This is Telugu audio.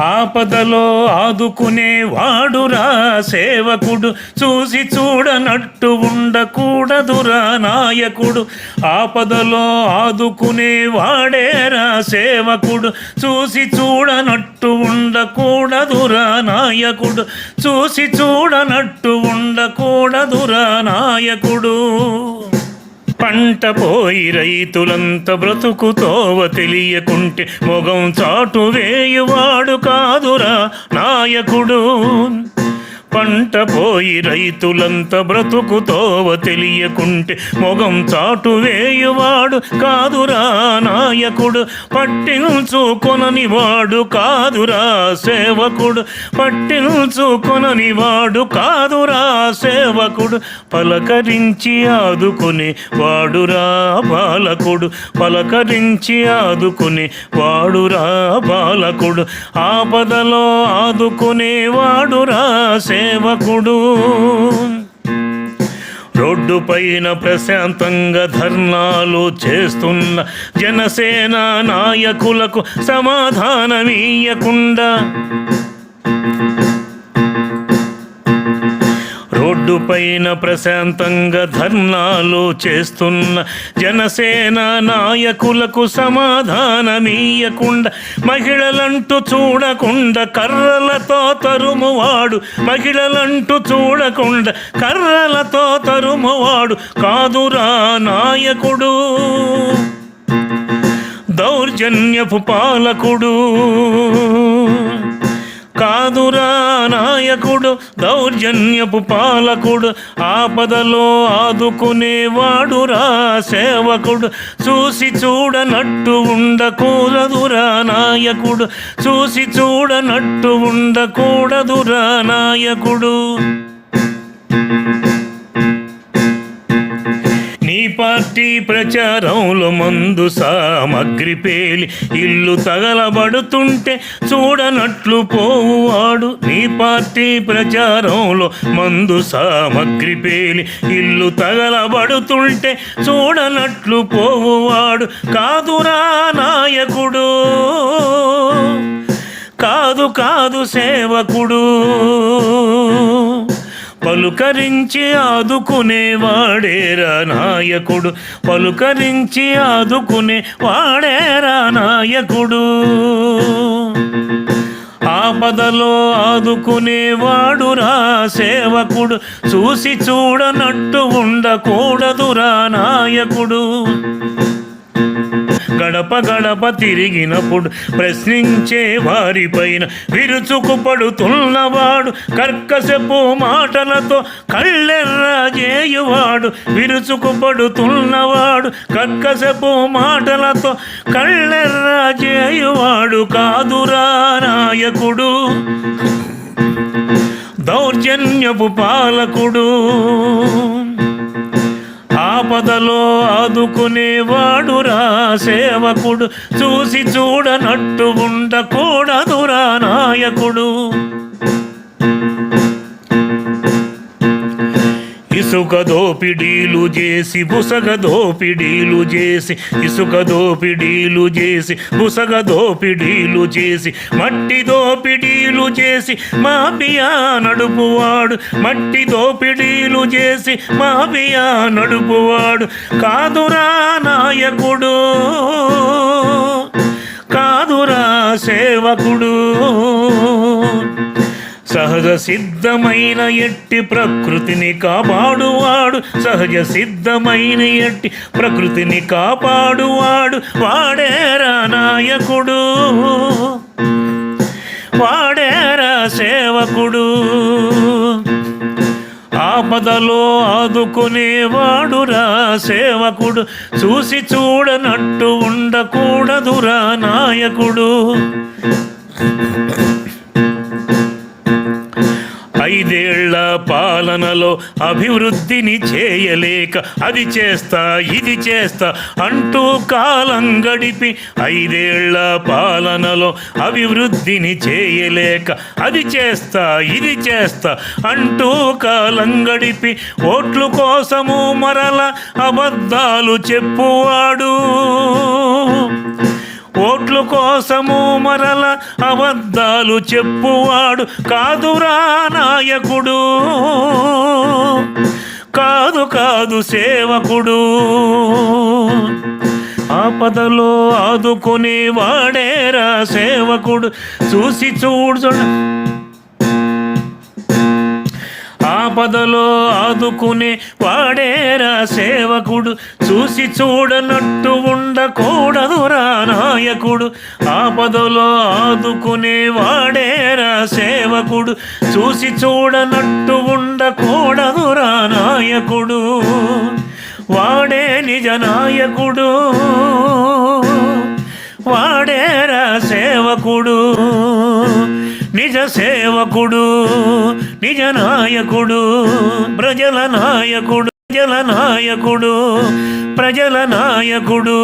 ఆపదలో ఆదుకునే వాడురా సేవకుడు. చూసి చూడనట్టు ఉండకూడదురా నాయకుడు. ఆపదలో ఆదుకునే వాడేరా సేవకుడు. చూసి చూడనట్టు ఉండకూడదురా నాయకుడు. చూసి చూడనట్టు ఉండకూడదురా నాయకుడు. పంట పోయి రైతులంత బ్రతుకుతోవ తెలియకుంటే మొగం చాటు వేయువాడు కాదురా నాయకుడు. పంట పోయి రైతులంత బ్రతుకుతోవ తెలియకుంటే మొగం చాటు వేయువాడు కాదురా నాయకుడు పట్టించుకొనని వాడు కాదురా సేవకుడు పట్టించుకొనని వాడు కాదురా సేవకుడు పలకరించి ఆదుకుని వాడురా బాలకుడు పలకరించి ఆదుకుని వాడురా బాలకుడు ఆపదలో ఆదుకునే వాడురా సేవకుడు. రోడ్డు పైన ప్రశాంతంగా ధర్నాలు చేస్తున్న జనసేన నాయకులకు సమాధానమీయకుండా రోడ్డు పైన ప్రశాంతంగా ధర్నాలు చేస్తున్న జనసేన నాయకులకు సమాధానమీయకుండా మహిళలంటూ చూడకుండా కర్రలతో తరుమువాడు మహిళలంటూ చూడకుండా కర్రలతో తరుమువాడు కాదురా నాయకుడు. దౌర్జన్యపు పాలకుడు. కాదురా నాయకుడు దౌర్జన్యపు పాలకుడు ఆపదలో ఆదుకునేవాడురా సేవకుడు. చూసి చూడనట్టు ఉండకూడదురా నాయకుడు చూసి చూడనట్టు ఉండకూడదురా నాయకుడు. పార్టీ ప్రచారంలో మందు సామగ్రి పేలి ఇల్లు తగలబడుతుంటే చూడనట్లు పోవువాడు. నీ పార్టీ ప్రచారంలో మందు సామగ్రి పేలి ఇల్లు తగలబడుతుంటే చూడనట్లు పోవువాడు. కాదురా నాయకుడు కాదు కాదు సేవకుడు. పలుకరించి ఆదుకునే వాడేరా నాయకుడు. పలుకరించి ఆదుకునే వాడేరా నాయకుడు. ఆపదలో ఆదుకునే వాడురా సేవకుడు. చూసి చూడనట్టు ఉండకూడదురా నాయకుడు. గడప గడప తిరిగినప్పుడు ప్రశ్నించే వారిపైన విరుచుకు పడుతున్నవాడు కర్కశపు మాటలతో కళ్ళెర్ర చేయువాడు విరుచుకు పడుతున్నవాడు కర్కశపు మాటలతో కళ్ళెర్ర చేయువాడు కాదురా నాయకుడు. దౌర్జన్యపు పాలకుడు. ఆపదలో ఆదుకునేవాడురా సేవకుడు. చూసి చూడనట్టు ఉండకూడదురా నాయకుడు. ఇసుక దోపిడీలు చేసి బుసగ దోపిడీలు చేసి ఇసుక దోపిడీలు చేసి బుసగ దోపిడీలు చేసి మట్టి దోపిడీలు చేసి మాఫియా నడుపువాడు మట్టి దోపిడీలు చేసి మాఫియా నడుపువాడు కాదురా నాయకుడు కాదురా సేవకుడు. సహజ సిద్ధమైన ఎట్టి ప్రకృతిని కాపాడువాడు సహజ సిద్ధమైన ఎట్టి ప్రకృతిని కాపాడువాడు వాడేరా నాయకుడు. వాడేరా సేవకుడు. ఆపదలో ఆదుకునేవాడురా సేవకుడు. చూసి చూడనట్టు ఉండకూడదురా నాయకుడు. పాలనలో అభివృద్ధిని చేయలేక అది చేస్తా ఇది చేస్తా అంటూ కాలం గడిపి ఐదేళ్ళ పాలనలో అభివృద్ధిని చేయలేక అది చేస్తా ఇది చేస్తా అంటూ కాలం గడిపి ఓట్లు కోసము మరల అబద్ధాలు చెప్పువాడు. ఓట్ల కోసము మరల అబద్ధాలు చెప్పువాడు కాదురా నాయకుడు. కాదు కాదు సేవకుడు. ఆపదలో ఆదుకుని వాడేరా సేవకుడు. చూసి చూడు ఆపదలో ఆదుకునే వాడేరా సేవకుడు? చూసి చూడనట్టు ఉండకూడదురా నాయకుడు. ఆపదలో ఆదుకునే వాడేరా సేవకుడు? చూసి చూడనట్టు ఉండకూడదురా నాయకుడు. వాడే నిజ నాయకుడు. వాడేరా సేవకుడు. నిజ సేవకుడు. నిజ నాయకుడు ప్రజల నాయకుడు ప్రజల నాయకుడు ప్రజల నాయకుడు.